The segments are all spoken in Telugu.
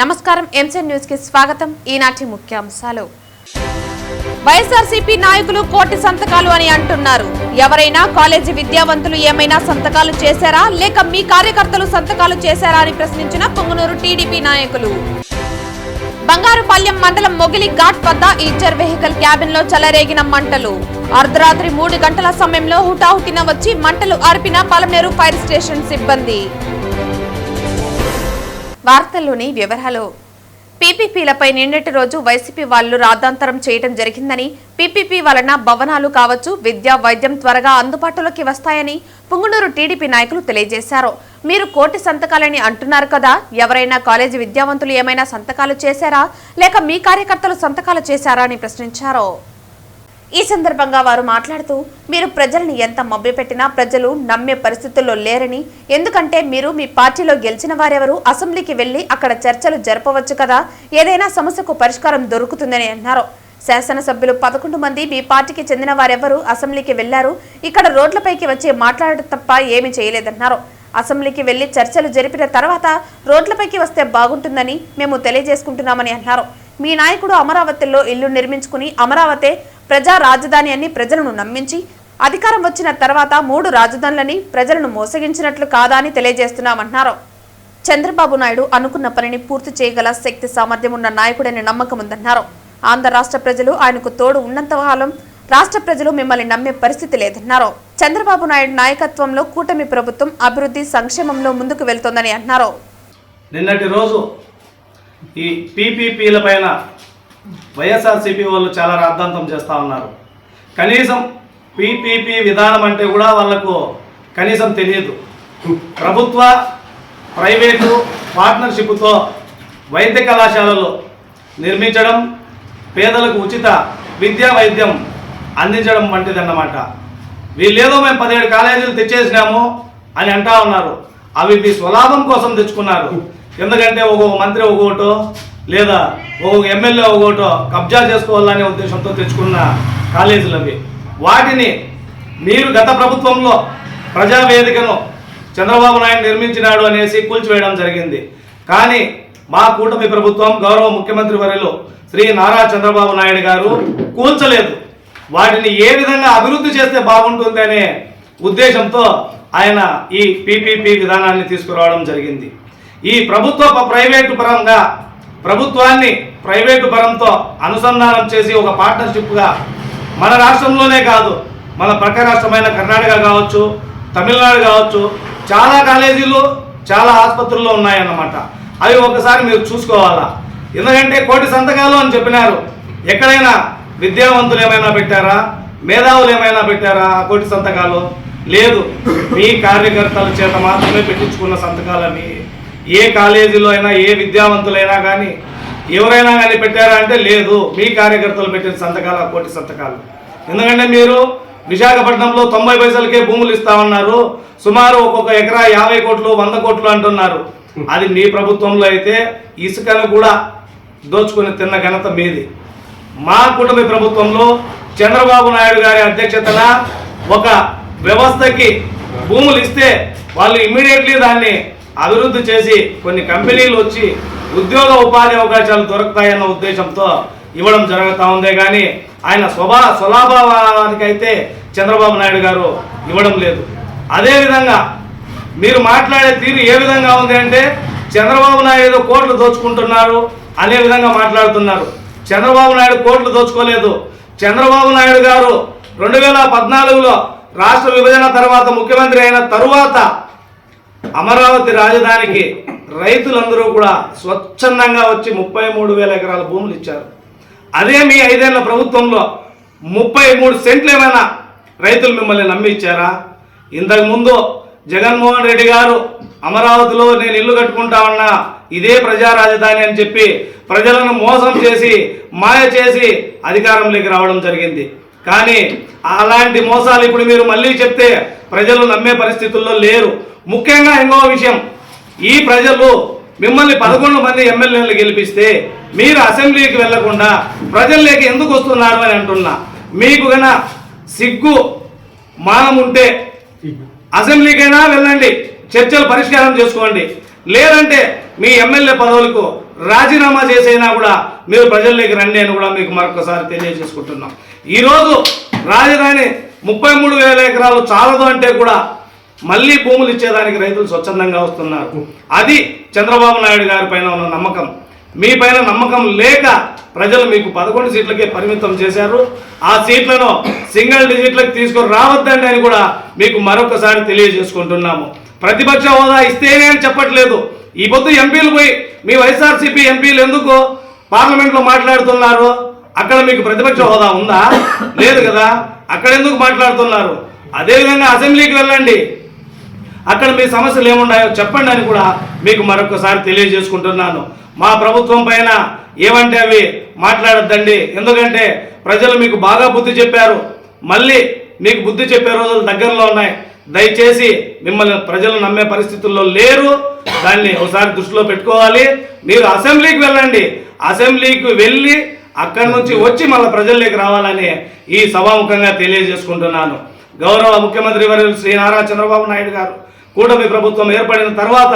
నమస్కారం ఎంసెన్ న్యూస్కి స్వాగతం. ఈనాటి ముఖ్యాంశాలు. వైఎస్ఆర్సీపీ నాయకులు కోటి సంతకాలు అని అంటున్నారు. ఎవరైనా కాలేజీ విద్యావంతులు ఏమైనా సంతకాలు చేశారా? లేక మీ కార్యకర్తలు సంతకాలు చేశారా అని ప్రశ్నించిన పొంగునూరు టీడీపీ నాయకులు. బంగారుపాలెం మండలం మొగిలి ఘాట్ వద్ద ఈచర్ వెహికల్ క్యాబిన్లో చెలరేగిన మంటలు. అర్ధరాత్రి మూడు గంటల సమయంలో హుటాహుటిన వచ్చి మంటలు ఆర్పిన పలమనేరు ఫైర్ స్టేషన్ సిబ్బంది. వార్తల్లోని వివరాలు. పీపీపీలపై నిన్నటి రోజు వైసీపీ వాళ్ళు రాద్ధాంతరం చేయడం జరిగిందని పీపీపీ వలన భవనాలు కావచ్చు విద్య వైద్యం త్వరగా అందుబాటులోకి వస్తాయని పుంగునూరు టీడీపీ నాయకులు తెలియజేశారు. మీరు కోటి సంతకాలని అంటున్నారు కదా ఎవరైనా కాలేజీ విద్యావంతులు ఏమైనా సంతకాలు చేశారా లేక మీ కార్యకర్తలు సంతకాలు చేశారా అని ప్రశ్నించారు. ఈ సందర్భంగా వారు మాట్లాడుతూ మీరు ప్రజల్ని ఎంత మభ్యపెట్టినా ప్రజలు నమ్మే పరిస్థితుల్లో లేరని ఎందుకంటే మీరు మీ పార్టీలో గెలిచిన వారెవరు అసెంబ్లీకి వెళ్ళి అక్కడ చర్చలు జరపవచ్చు కదా ఏదైనా సమస్యకు పరిష్కారం దొరుకుతుందని అన్నారు. శాసనసభ్యులు పదకొండు మంది మీ పార్టీకి చెందిన వారెవరు అసెంబ్లీకి వెళ్ళారు ఇక్కడ రోడ్లపైకి వచ్చి మాట్లాడటం తప్ప ఏమీ చేయలేదన్నారు. అసెంబ్లీకి వెళ్ళి చర్చలు జరిపిన తర్వాత రోడ్లపైకి వస్తే బాగుంటుందని మేము తెలియజేసుకుంటున్నామని అన్నారు. మీ నాయకుడు అమరావతిలో ఇల్లు నిర్మించుకుని అమరావతే ప్రజా రాజధాని అని ప్రజలను నమ్మించి అధికారం వచ్చిన తర్వాత మూడు రాజధానులని ప్రజలను మోసగించినట్లు కాదా అని తెలియజేస్తున్నామన్నారు చంద్రబాబు నాయుడు అనుకున్న పనిని పూర్తి చేయగల శక్తి సామర్థ్యం ఉన్న నాయకుడని నమ్మకం ఉందన్నారు. ఆంధ్ర రాష్ట్ర ప్రజలు ఆయనకు తోడు ఉన్నంత కాలం రాష్ట్ర ప్రజలు మిమ్మల్ని నమ్మే పరిస్థితి లేదన్నారు. చంద్రబాబు నాయుడు నాయకత్వంలో కూటమి ప్రభుత్వం అభివృద్ధి సంక్షేమంలో ముందుకు వెళ్తోందని అన్నారు. నిన్నటి రోజు ఈ పీపీపీల పైన వైఎస్ఆర్సీపీ వాళ్ళు చాలా రాద్ధాంతం చేస్తూ ఉన్నారు. కనీసం పీపీపీ విధానం అంటే కూడా వాళ్ళకు కనీసం తెలియదు. ప్రభుత్వ ప్రైవేటు పార్ట్నర్షిప్తో వైద్య కళాశాలలు నిర్మించడం పేదలకు ఉచిత విద్యా వైద్యం అందించడం వంటిదన్నమాట. వీళ్ళేదో మేము పదిహేడు కాలేజీలు తెచ్చేసినాము అని అంటా ఉన్నారు. అవి మీ స్వలాభం కోసం తెచ్చుకున్నారు. ఎందుకంటే ఒక్కొక్క మంత్రి ఒక్కొక్కటో లేదా ఒక్కొక్క ఎమ్మెల్యే ఒకటో కబ్జా చేసుకోవాలనే ఉద్దేశంతో తెచ్చుకున్న కాలేజీలు అవి. వాటిని మీరు గత ప్రభుత్వంలో ప్రజావేదికను చంద్రబాబు నాయుడు నిర్మించినాడు అనేసి కూల్చివేయడం జరిగింది. కానీ మా కూటమి ప్రభుత్వం గౌరవ ముఖ్యమంత్రి వర్యులు శ్రీ నారా చంద్రబాబు నాయుడు గారు కూల్చలేదు. వాటిని ఏ విధంగా అభివృద్ధి చేస్తే బాగుంటుంది అనే ఉద్దేశంతో ఆయన ఈ పీపీపీ విధానాన్ని తీసుకురావడం జరిగింది. ఈ ప్రభుత్వ ప్రైవేటు పరంగా ప్రభుత్వాన్ని ప్రైవేటు పరంతో అనుసంధానం చేసి ఒక పార్ట్నర్షిప్గా మన రాష్ట్రంలోనే కాదు మన పక్క రాష్ట్రమైన కర్ణాటక కావచ్చు తమిళనాడు కావచ్చు చాలా కాలేజీలు చాలా ఆసుపత్రుల్లో ఉన్నాయన్నమాట. అవి ఒకసారి మీరు చూసుకోవాలా? ఎందుకంటే కోటి సంతకాలు అని చెప్పినారు. ఎక్కడైనా విద్యావంతులు ఏమైనా పెట్టారా? మేధావులు ఏమైనా పెట్టారా ఆ కోటి సంతకాలు? లేదు. మీ కార్యకర్తల చేత మాత్రమే పెట్టించుకున్న సంతకాలని ఏ కాలేజీలో అయినా ఏ విద్యావంతులైనా కానీ ఎవరైనా కానీ పెట్టారా అంటే లేదు. మీ కార్యకర్తలు పెట్టిన సంతకాలు ఆ కోటి సంతకాలు. ఎందుకంటే మీరు విశాఖపట్నంలో తొంభై పైసలకే భూములు ఇస్తామన్నారు సుమారు ఒక్కొక్క ఎకరా యాభై కోట్లు వంద కోట్లు అంటున్నారు. అది మీ ప్రభుత్వంలో అయితే ఇసుకను కూడా దోచుకుని తిన్న ఘనత మీది. మా కూటమి ప్రభుత్వంలో చంద్రబాబు నాయుడు గారి అధ్యక్షతన ఒక వ్యవస్థకి భూములు ఇస్తే వాళ్ళు ఇమ్మీడియట్లీ దాన్ని అభివృద్ధి చేసి కొన్ని కంపెనీలు వచ్చి ఉద్యోగ ఉపాధి అవకాశాలు దొరుకుతాయన్న ఉద్దేశంతో ఇవ్వడం జరుగుతూ ఉందే కానీ ఆయన స్వభా స్వలాభావానికైతే చంద్రబాబు నాయుడు గారు ఇవ్వడం లేదు. అదేవిధంగా మీరు మాట్లాడే తీరు ఏ విధంగా ఉంది అంటే చంద్రబాబు నాయుడు కోట్లు దోచుకుంటున్నారు అనే విధంగా మాట్లాడుతున్నారు. చంద్రబాబు నాయుడు కోట్లు దోచుకోలేదు. చంద్రబాబు నాయుడు గారు రెండు వేల పద్నాలుగులో రాష్ట్ర విభజన తర్వాత ముఖ్యమంత్రి అయిన తరువాత అమరావతి రాజధానికి రైతులందరూ కూడా స్వచ్ఛందంగా వచ్చి ముప్పై మూడు వేల ఎకరాల భూములు ఇచ్చారు. అదే మీ ఐదేళ్ళ ప్రభుత్వంలో ముప్పై మూడు సెంట్లు ఏమైనా రైతులు మిమ్మల్ని నమ్మి ఇచ్చారా? జగన్మోహన్ రెడ్డి గారు అమరావతిలో నేను ఇల్లు కట్టుకుంటా ఉన్నా ఇదే ప్రజా రాజధాని అని చెప్పి ప్రజలను మోసం చేసి మాయ చేసి అధికారంలోకి రావడం జరిగింది. కానీ అలాంటి మోసాలు ఇప్పుడు మీరు మళ్ళీ చెప్తే ప్రజలు నమ్మే పరిస్థితుల్లో లేరు. ముఖ్యంగా ఇంకో విషయం. ఈ ప్రజలు మిమ్మల్ని పదకొండు మంది ఎమ్మెల్యేలు గెలిపిస్తే మీరు అసెంబ్లీకి వెళ్ళకుండా ప్రజల్లోకి ఎందుకు వస్తున్నారు అని అంటున్నా. మీకు గన సిగ్గు మానం ఉంటే అసెంబ్లీకైనా వెళ్ళండి. చర్చలు పరిష్కారం చేసుకోండి. లేదంటే మీ ఎమ్మెల్యే పదవులకు రాజీనామా చేసైనా కూడా మీరు ప్రజల్లోకి రండి అని కూడా మీకు మరొకసారి తెలియజేసుకుంటున్నాం. ఈరోజు రాజధాని ముప్పై మూడు వేల ఎకరాలు చాలదు అంటే కూడా మళ్ళీ భూములు ఇచ్చేదానికి రైతులు స్వచ్ఛందంగా వస్తున్నారు. అది చంద్రబాబు నాయుడు గారి పైన ఉన్న నమ్మకం. మీ పైన నమ్మకం లేక ప్రజలు మీకు పదకొండు సీట్లకే పరిమితం చేశారు. ఆ సీట్లను సింగిల్ డిజిట్లకు తీసుకొని రావద్దండి అని కూడా మీకు మరొకసారి తెలియజేసుకుంటున్నాము. ప్రతిపక్ష హోదా ఇస్తేనే అని చెప్పట్లేదు. ఈ పొద్దు ఎంపీలు పోయి మీ వైఎస్ఆర్సీపీ ఎంపీలు ఎందుకు పార్లమెంట్లో మాట్లాడుతున్నారు? అక్కడ మీకు ప్రతిపక్ష హోదా ఉందా? లేదు కదా. అక్కడ ఎందుకు మాట్లాడుతున్నారు? అదేవిధంగా అసెంబ్లీకి వెళ్ళండి. అక్కడ మీ సమస్యలు ఏమున్నాయో చెప్పండి అని కూడా మీకు మరొకసారి తెలియజేసుకుంటున్నాను. మా ప్రభుత్వం పైన ఏమంటే అవి మాట్లాడొద్దండి. ఎందుకంటే ప్రజలు మీకు బాగా బుద్ధి చెప్పారు. మళ్ళీ మీకు బుద్ధి చెప్పే రోజులు దగ్గరలో ఉన్నాయి. దయచేసి మిమ్మల్ని ప్రజలు నమ్మే పరిస్థితుల్లో లేరు. దాన్ని ఒకసారి దృష్టిలో పెట్టుకోవాలి. మీరు అసెంబ్లీకి వెళ్ళండి. అసెంబ్లీకి వెళ్ళి అక్కడి నుంచి వచ్చి మళ్ళీ ప్రజల్లోకి రావాలని ఈ సభాముఖంగా తెలియజేసుకుంటున్నాను. గౌరవ ముఖ్యమంత్రి వర్యులు శ్రీ నారా చంద్రబాబు నాయుడు గారు కూటమి ప్రభుత్వం ఏర్పడిన తర్వాత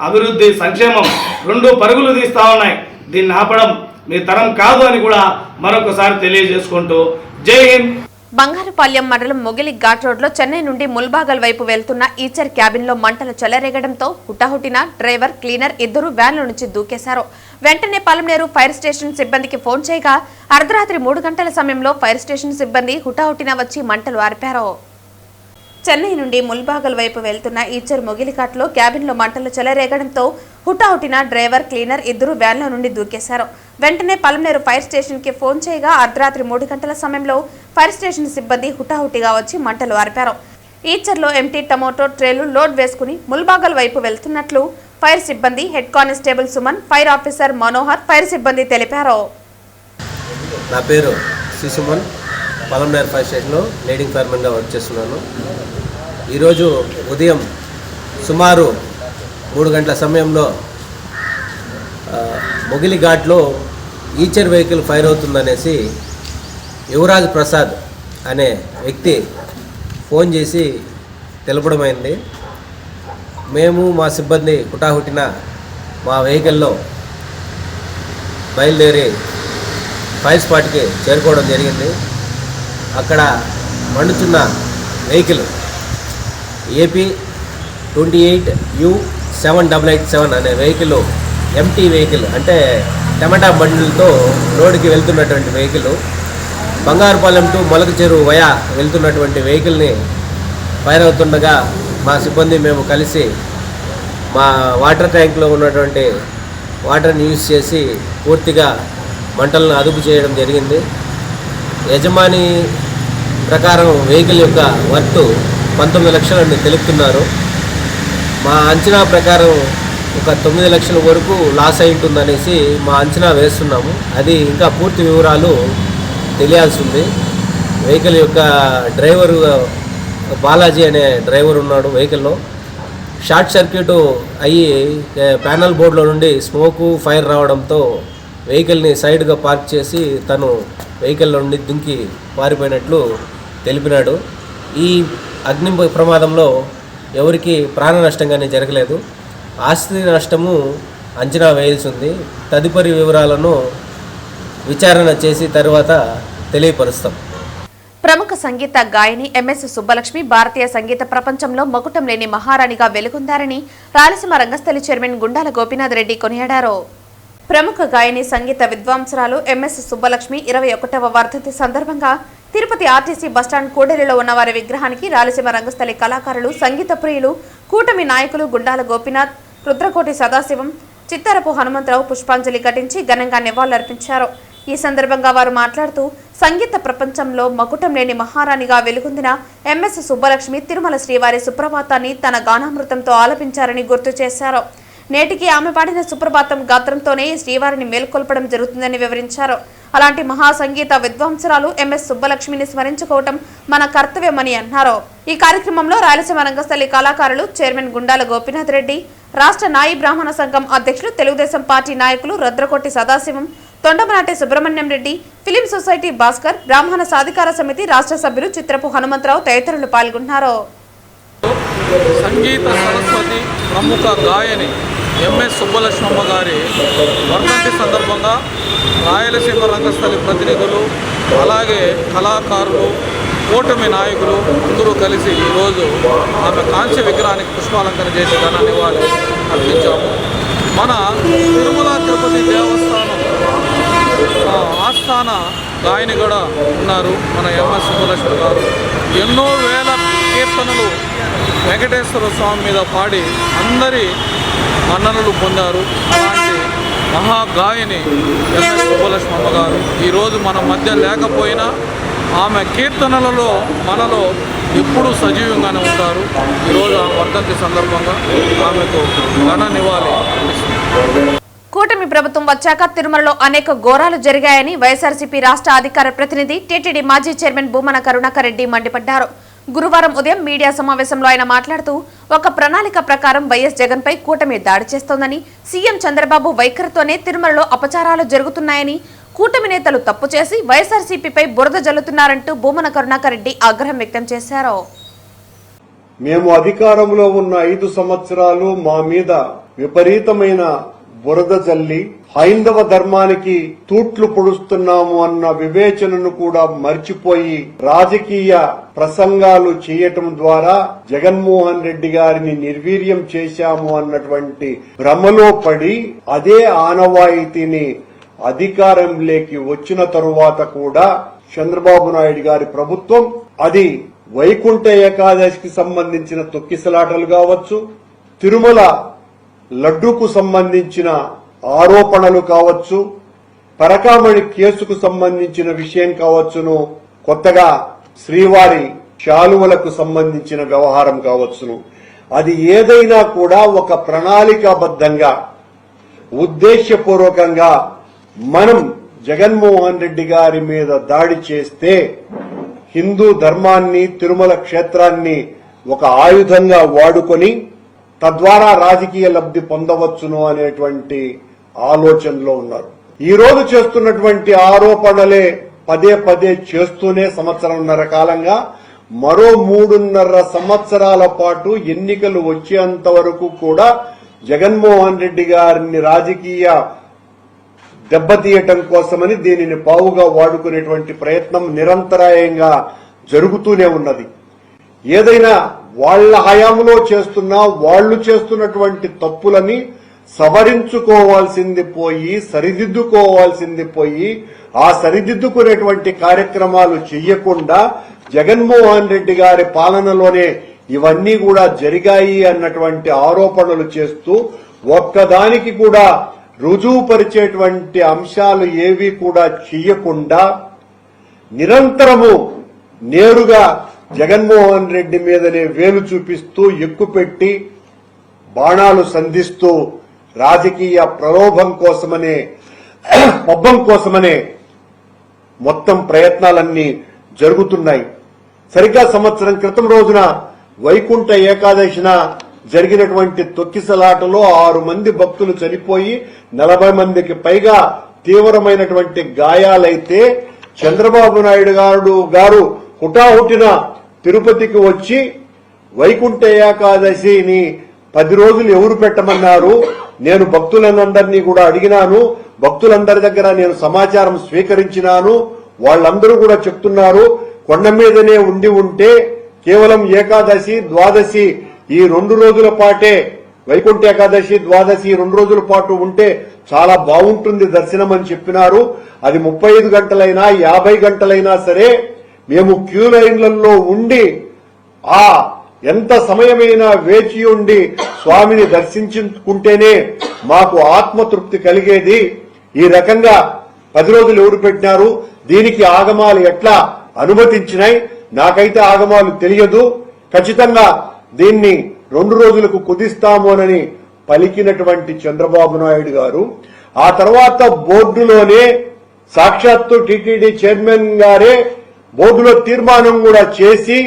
అభివృద్ధి సంక్షేమం రెండు పరుగులు తీస్తా ఉన్నాయి. దీన్ని ఆపడం మీ తరం కాదు అని కూడా మరొకసారి తెలియజేసుకుంటూ జై హింద్. బంగారుపాలెం మండలం మొగిలి ఘాట్ రోడ్లో చెన్నై నుండి ముల్బాగల్ వైపు వెళ్తున్న ఈచర్ క్యాబిన్లో మంటలు చెలరేగడంతో హుటాహుటిన డ్రైవర్ క్లీనర్ ఇద్దరు వ్యాన్ల నుంచి దూకేశారు. వెంటనే పలమనేరు ఫైర్ స్టేషన్ సిబ్బందికి ఫోన్ చేయగా అర్ధరాత్రి మూడు గంటల సమయంలో ఫైర్ స్టేషన్ సిబ్బంది హుటాహుటిన వచ్చి మంటలు ఆర్పారు. చెన్నై నుండి ముల్బాగల్ వైపు వెళ్తున్న ఈచర్ మొగిలిఘాట్లో క్యాబిన్లో మంటలు చెలరేగడంతో హుటాహుటిన డ్రైవర్ క్లీనర్ ఇద్దరు వ్యాన్లో నుండి దూకేశారు. వెంటనే పలమనేరు ఫైర్ స్టేషన్కి ఫోన్ చేయగా అర్ధరాత్రి మూడు గంటల సమయంలో ఫైర్ స్టేషన్ సిబ్బంది హుటాహుటిగా వచ్చి మంటలు ఆర్పారు. ఈచర్లో ఎంటీ టమోటో ట్రేలు లోడ్ వేసుకుని ముల్బాగల్ వైపు వెళ్తున్నట్లు ఫైర్ సిబ్బంది head constable Suman fire officer Manohar fire సిబ్బంది తెలిపారు. నా పేరు సుమన్. పలంనేర్ ఫైర్ స్టేషన్లో లీడింగ్ ఫైర్మెన్గా వర్క్ చేస్తున్నాను. ఈరోజు ఉదయం సుమారు మూడు గంటల సమయంలో మొగిలిఘాట్లో మొగిలి ఘాట్లో ఈచర్ వెహికల్ ఫైర్ అవుతుందనేసి యువరాజ్ ప్రసాద్ అనే వ్యక్తి ఫోన్ చేసి తెలపడమైంది మేము మా సిబ్బంది హుటాహుటిన మా వెహికల్లో బయలుదేరి ఫైర్ స్పాట్కి చేరుకోవడం జరిగింది. అక్కడ మండుతున్న vehicle. AP twenty eight U seven double eight seven అనే వెహికల్ ఎంటీ వెహికల్ అంటే టమాటా బండిలతో రోడ్డుకి వెళ్తున్నటువంటి వెహికల్ బంగారుపాలెం టు మొలక చెరువు వయా వెళ్తున్నటువంటి వెహికల్ని ఫైర్ అవుతుండగా మా సిబ్బంది మేము కలిసి మా వాటర్ ట్యాంక్లో ఉన్నటువంటి వాటర్ని యూజ్ చేసి పూర్తిగా మంటలను అదుపు చేయడం జరిగింది. యజమాని ప్రకారం వెహికల్ యొక్క వర్త్ పంతొమ్మిది లక్షలని తెలుపుతున్నారు. మా అంచనా ప్రకారం ఒక తొమ్మిది లక్షల వరకు లాస్ అయి ఉంటుందనేసి మా అంచనా వేస్తున్నాము. అది ఇంకా పూర్తి వివరాలు తెలియాల్సి ఉంది వెహికల్ యొక్క డ్రైవరు బాలాజీ అనే డ్రైవర్ ఉన్నాడు వెహికల్లో. షార్ట్ సర్క్యూట్ అయ్యి ప్యానల్ బోర్డులో నుండి స్మోకు ఫైర్ రావడంతో వెహికల్ని సైడ్గా పార్క్ చేసి తను వెహికల్లో నుండి దుంకి పారిపోయినట్లు తెలిపినాడు. ఈ అగ్ని ప్రమాదంలో ఎవరికి ప్రాణ నష్టం కానీ జరగలేదు. ఆస్తి నష్టము అంచనా వేయాల్సి ఉంది తదుపరి వివరాలను విచారణ చేసి తర్వాత తెలియపరుస్తాం. ప్రముఖ సంగీత గాయని ఎంఎస్ సుబ్బలక్ష్మి భారతీయ సంగీత ప్రపంచంలో మకుటం లేని మహారాణిగా వెలుగొందారని రాయలసీమ రంగస్థలి చైర్మన్ గుండాల గోపీనాథ్ రెడ్డి కొనియాడారు. ప్రముఖ గాయని సంగీత విద్వాంసురాలు ఎంఎస్ సుబ్బలక్ష్మి ఇరవై ఒకటవ వర్ధంతి సందర్భంగా తిరుపతి ఆర్టీసీ బస్టాండ్ కూడలిలో ఉన్న వారి విగ్రహానికి రాయలసీమ రంగస్థలి కళాకారులు సంగీత ప్రియులు కూటమి నాయకులు గుండాల గోపీనాథ్ రుద్రకోటి సదాశివం చిత్తారపు హనుమంతరావు పుష్పాంజలి ఘటించి ఘనంగా నివాళులర్పించారు. ఈ సందర్భంగా వారు మాట్లాడుతూ సంగీత ప్రపంచంలో మకుటం లేని మహారాణిగా వెలుగొందిన ఎంఎస్ సుబ్బలక్ష్మి తిరుమల శ్రీవారి సుప్రభాతాన్ని తన గానామృతంతో ఆలపించారని గుర్తు చేశారు. నేటికి ఆమె పాడిన సుప్రభాతం గాత్రంతోనే శ్రీవారిని మేల్కొల్పడం జరుగుతుందని వివరించారు. అలాంటి మహాసంగీత విద్వాంసరాలు ఎంఎస్ సుబ్బలక్ష్మిని స్మరించుకోవటం మన కర్తవ్యమని అన్నారు. ఈ కార్యక్రమంలో రాయలసీమ రంగస్థలి కళాకారులు చైర్మన్ గుండాల గోపీనాథ్ రెడ్డి రాష్ట్ర నాయి బ్రాహ్మణ సంఘం అధ్యక్షులు తెలుగుదేశం పార్టీ నాయకులు రుద్రకొట్టి సదాశివం తొండమనాటి సుబ్రహ్మణ్యం రెడ్డి ఫిలిం సొసైటీ భాస్కర్ బ్రాహ్మణ సాధికార సమితి రాష్ట్ర సభ్యులు చిత్రపు హనుమంతరావు తదితరులు పాల్గొన్నారు. సంగీత సరస్వతి ప్రముఖ గాయని ఎంఎస్ సుబ్బలక్ష్మమ్మ గారి వర్ధంతి సందర్భంగా రాయలసీమ రంగస్థలి ప్రతినిధులు అలాగే కళాకారులు కూటమి నాయకులు అందరూ కలిసి ఈరోజు ఆమె కాంస్య విగ్రహానికి పుష్పాలంకరణ చేసి ఘన నివాళి అర్పించాము. మన తిరుమల తిరుపతి దేవస్థానం ఆ, ఆస్థాన గాయని కూడా ఉన్నారు మన ఎంఎస్ సుబ్బలక్ష్మి గారు. ఎన్నో వేల కీర్తనలు వెంకటేశ్వర స్వామి మీద పాడి అందరి మన్ననలు పొందారు. అలాంటి మహాగాయని ఎంఎస్ సుబ్బలక్ష్మమ్మ గారు ఈరోజు మన మధ్య లేకపోయినా ఆమె కీర్తనలలో మనలో ఎప్పుడూ సజీవంగానే ఉంటారు. ఈరోజు ఆ వర్ధంతి సందర్భంగా ఆమెకు ఘన నివాళి కూటమి ప్రభుత్వం వచ్చాక తిరుమలలో అనేక ఘోరాలు జరిగాయని వైఎస్ఆర్సీపీ రాష్ట్ర అధికార ప్రతినిధి టీటీడీ మాజీ చైర్మన్ భూమన కరుణాకర్ రెడ్డి మండిపడ్డారు. గురువారం ఉదయం మీడియా సమావేశంలో ఆయన మాట్లాడుతూ ఒక ప్రణాళిక ప్రకారం వైఎస్ జగన్ పై కూటమి దాడి చేస్తోందని సీఎం చంద్రబాబు వైఖరితోనే తిరుమలలో అపచారాలు జరుగుతున్నాయని కూటమి నేతలు తప్పు చేసి వైఎస్ఆర్సీపీపై బురద జల్లుతున్నారంటూ భూమన కరుణాకర్ రెడ్డి ఆగ్రహం వ్యక్తం చేశారు. మేము అధికారంలో ఉన్న ఐదు సంవత్సరాలు మా మీద విపరీతమైన బురద జల్లి హైందవ ధర్మానికి తూట్లు పొడుస్తున్నాము అన్న వివేచనను కూడా మర్చిపోయి రాజకీయ ప్రసంగాలు చేయటం ద్వారా జగన్మోహన్ రెడ్డి గారిని నిర్వీర్యం చేశాము అన్నటువంటి భ్రమలో పడి అదే ఆనవాయితీని అధికారంలోకి వచ్చిన తరువాత కూడా చంద్రబాబు నాయుడు గారి ప్రభుత్వం అది వైకుంఠ ఏకాదశికి సంబంధించిన తొక్కిసలాటలు కావచ్చు తిరుమల లడ్డూకు సంబంధించిన ఆరోపణలు కావచ్చు పరకామణి కేసుకు సంబంధించిన విషయం కావచ్చును కొత్తగా శ్రీవారి శాలువలకు సంబంధించిన వ్యవహారం కావచ్చును. అది ఏదైనా కూడా ఒక ప్రణాళికాబద్ధంగా ఉద్దేశ్యపూర్వకంగా మనం జగన్మోహన్ రెడ్డి గారి మీద దాడి చేస్తే హిందూ ధర్మాన్ని తిరుమల క్షేత్రాన్ని ఒక ఆయుధంగా వాడుకొని తద్వారా రాజకీయ లబ్ధి పొందవచ్చును అనేటువంటి ఆలోచనలో ఉన్నారు. ఈ రోజు చేస్తున్నటువంటి ఆరోపణలే పదే పదే చేస్తూనే సంవత్సరంన్నర కాలంగా మరో మూడున్నర సంవత్సరాల పాటు ఎన్నికలు వచ్చేంత వరకు కూడా జగన్మోహన్ రెడ్డి గారిని రాజకీయ దెబ్బతీయటం కోసమని దీనిని పావుగా వాడుకునేటువంటి ప్రయత్నం నిరంతరాయంగా జరుగుతూనే ఉన్నది. ఏదైనా వాళ్ళ హయాంలో చేస్తున్న వాళ్ళు చేస్తున్నటువంటి తప్పులని సవరించుకోవాల్సింది పోయి సరిదిద్దుకోవాల్సింది పోయి ఆ సరిదిద్దుకునేటువంటి కార్యక్రమాలు చెయ్యకుండా జగన్మోహన్ రెడ్డి గారి పాలనలోనే ఇవన్నీ కూడా జరిగాయి అన్నటువంటి ఆరోపణలు చేస్తూ ఒక్కదానికి కూడా రుజువుపరిచేటువంటి అంశాలు ఏవి కూడా చెయ్యకుండా నిరంతరము నేరుగా జగన్మోహన్ రెడ్డి మీదనే వేలు చూపిస్తూ ఎక్కుపెట్టి బాణాలు సంధిస్తూ రాజకీయ ప్రలోభం కోసమనే పబ్బం కోసమనే మొత్తం ప్రయత్నాలన్నీ జరుగుతున్నాయి. సరిగ్గా సంవత్సరం క్రితం రోజున వైకుంఠ ఏకాదశిన జరిగినటువంటి తొక్కిసలాటలో ఆరు మంది భక్తులు చనిపోయి నలభై మందికి పైగా తీవ్రమైనటువంటి గాయాలైతే చంద్రబాబు నాయుడు గారు గారు హుటాహుటిన తిరుపతికి వచ్చి వైకుంఠ ఏకాదశిని పది రోజులు ఎవరు పెట్టమన్నారు? నేను భక్తులందరినీ కూడా అడిగినాను. భక్తులందరి దగ్గర నేను సమాచారం స్వీకరించినాను. వాళ్ళందరూ కూడా చెప్తున్నారు. కొండ మీదనే ఉండి ఉంటే కేవలం ఏకాదశి ద్వాదశి ఈ రెండు రోజుల పాటే వైకుంఠ ఏకాదశి ద్వాదశి రెండు రోజుల పాటు ఉంటే చాలా బాగుంటుంది దర్శనం అని చెప్పినారు. అది ముప్పై ఐదు గంటలైనా యాభై గంటలైనా సరే మేము క్యూ లైన్లలో ఉండి ఆ ఎంత సమయమైనా వేచి ఉండి స్వామిని దర్శించుకుంటేనే మాకు ఆత్మతృప్తి కలిగేది. ఈ రకంగా పది రోజులు ఎవరు పెట్టినారు? దీనికి ఆగమాలు ఎట్లా అనుమతించినాయి నాకైతే ఆగమాలు తెలియదు. ఖచ్చితంగా దీన్ని రెండు రోజులకు కుదిస్తామోనని పలికినటువంటి చంద్రబాబు నాయుడు గారు ఆ తర్వాత బోర్డులోనే సాక్షాత్తు టీటీడీ చైర్మన్ గారే బోర్డులో తీర్మానం కూడా చేసి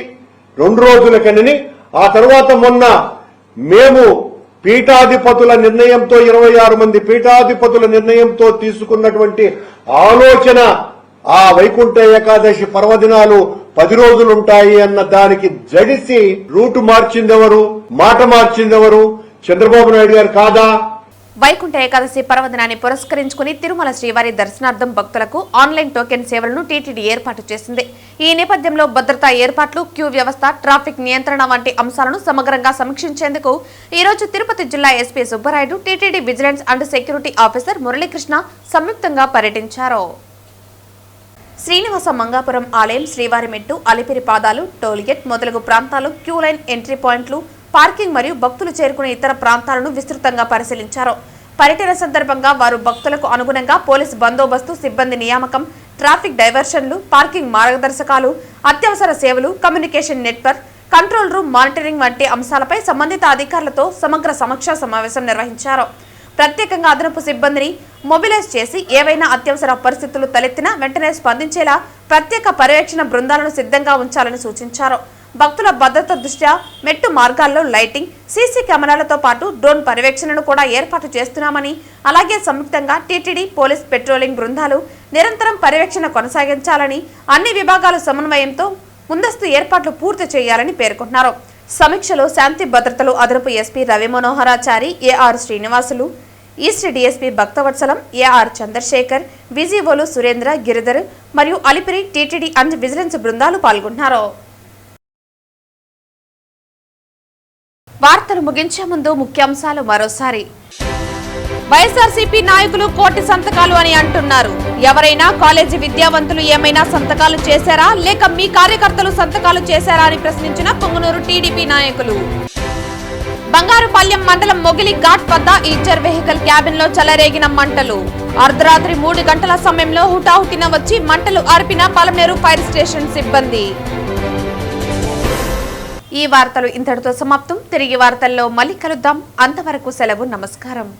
రెండు రోజులకని ఆ తర్వాత మొన్న మేము పీఠాధిపతుల నిర్ణయంతో ఇరవై ఆరు మంది పీఠాధిపతుల నిర్ణయంతో తీసుకున్నటువంటి ఆలోచన ఆ వైకుంఠ ఏకాదశి పర్వదినాలు పది రోజులుంటాయి అన్న దానికి జడిసి రూటు మార్చిందెవరు? మాట మార్చిందెవరు? చంద్రబాబు నాయుడు గారు కాదా? వైకుంఠ ఏకాదశి పర్వదినాన్ని పురస్కరించుకుని తిరుమల శ్రీవారి దర్శనార్థం భక్తులకు ఆన్లైన్ టోకెన్ సేవలను టీటీడీ ఏర్పాటు చేసింది. ఈ నేపథ్యంలో భద్రతా ఏర్పాట్లు క్యూ వ్యవస్థ ట్రాఫిక్ నియంత్రణ వంటి అంశాలను సమగ్రంగా సమీక్షించేందుకు ఈరోజు తిరుపతి జిల్లా SP Subbarayudu TTD vigilance and security officer Muralikrishna సంయుక్తంగా పర్యటించారు. శ్రీనివాస మంగాపురం ఆలయం శ్రీవారిమెట్టు అలిపిరి పాదాలు టోల్గేట్ మొదలగు ప్రాంతాలు క్యూ లైన్ ఎంట్రీ పాయింట్లు పార్కింగ్ మరియు భక్తులు చేరుకునే ఇతర ప్రాంతాలను విస్తృతంగా పరిశీలించారు. పర్యటన సందర్భంగా వారు భక్తులకు అనుగుణంగా పోలీసు బందోబస్తు సిబ్బంది నియామకం ట్రాఫిక్ డైవర్షన్లు పార్కింగ్ మార్గదర్శకాలు అత్యవసర సేవలు communication network control room monitoring వంటి అంశాలపై సంబంధిత అధికారులతో సమగ్ర సమీక్షా సమావేశం నిర్వహించారు. ప్రత్యేకంగా అదనపు సిబ్బందిని మొబిలైజ్ చేసి ఏవైనా అత్యవసర పరిస్థితులు తలెత్తినా వెంటనే స్పందించేలా ప్రత్యేక పర్యవేక్షణ బృందాలను సిద్ధంగా ఉంచాలని సూచించారు. భక్తుల భద్రత దృష్ట్యా మెట్టు మార్గాల్లో లైటింగ్ సీసీ కెమెరాలతో పాటు డ్రోన్ పర్యవేక్షణను కూడా ఏర్పాటు చేస్తున్నామని అలాగే సంయుక్తంగా టీటీడీ పోలీస్ పెట్రోలింగ్ బృందాలు నిరంతరం పర్యవేక్షణ కొనసాగించాలని అన్ని విభాగాల సమన్వయంతో ముందస్తు ఏర్పాట్లు పూర్తి చేయాలని పేర్కొన్నారు. సమీక్షలో శాంతి భద్రతలు అదనపు SP Ravi Manoharachari AR Srinivasulu east DSP Bhaktavatsalam AR Chandrasekhar విజీవోలు Surendra Giridhar మరియు అలిపిరి టీటీడీ అండ్ విజిలెన్స్ బృందాలు పాల్గొన్నారు. వార్తలు ముగించే ముందు ముఖ్యాంశాలు మరోసారి. వైఎస్ఆర్సీపీ నాయకులు కోటి సంతకాలు అని అంటున్నారు. ఎవరైనా కాలేజీ విద్యావంతులు ఏమైనా సంతకాలు చేశారా? లేక మీ కార్యకర్తలు సంతకాలు చేశారా అని ప్రశ్నించిన పొంగునూరు టీడీపీ నాయకులు. బంగారుపాలెం మండలం మొగిలి ఘాట్ వద్ద ఈచర్ వెహికల్ క్యాబిన్లో చెలరేగిన మంటలు. అర్ధరాత్రి మూడు గంటల సమయంలో హుటాహుటిన వచ్చి మంటలు అర్పిన పలమనేరు ఫైర్ స్టేషన్ సిబ్బంది. ఈ వార్తలు ఇంతటితో సమాప్తం. తిరిగి వార్తల్లో మళ్ళీ కలుద్దాం. అంతవరకు సెలవు నమస్కారం.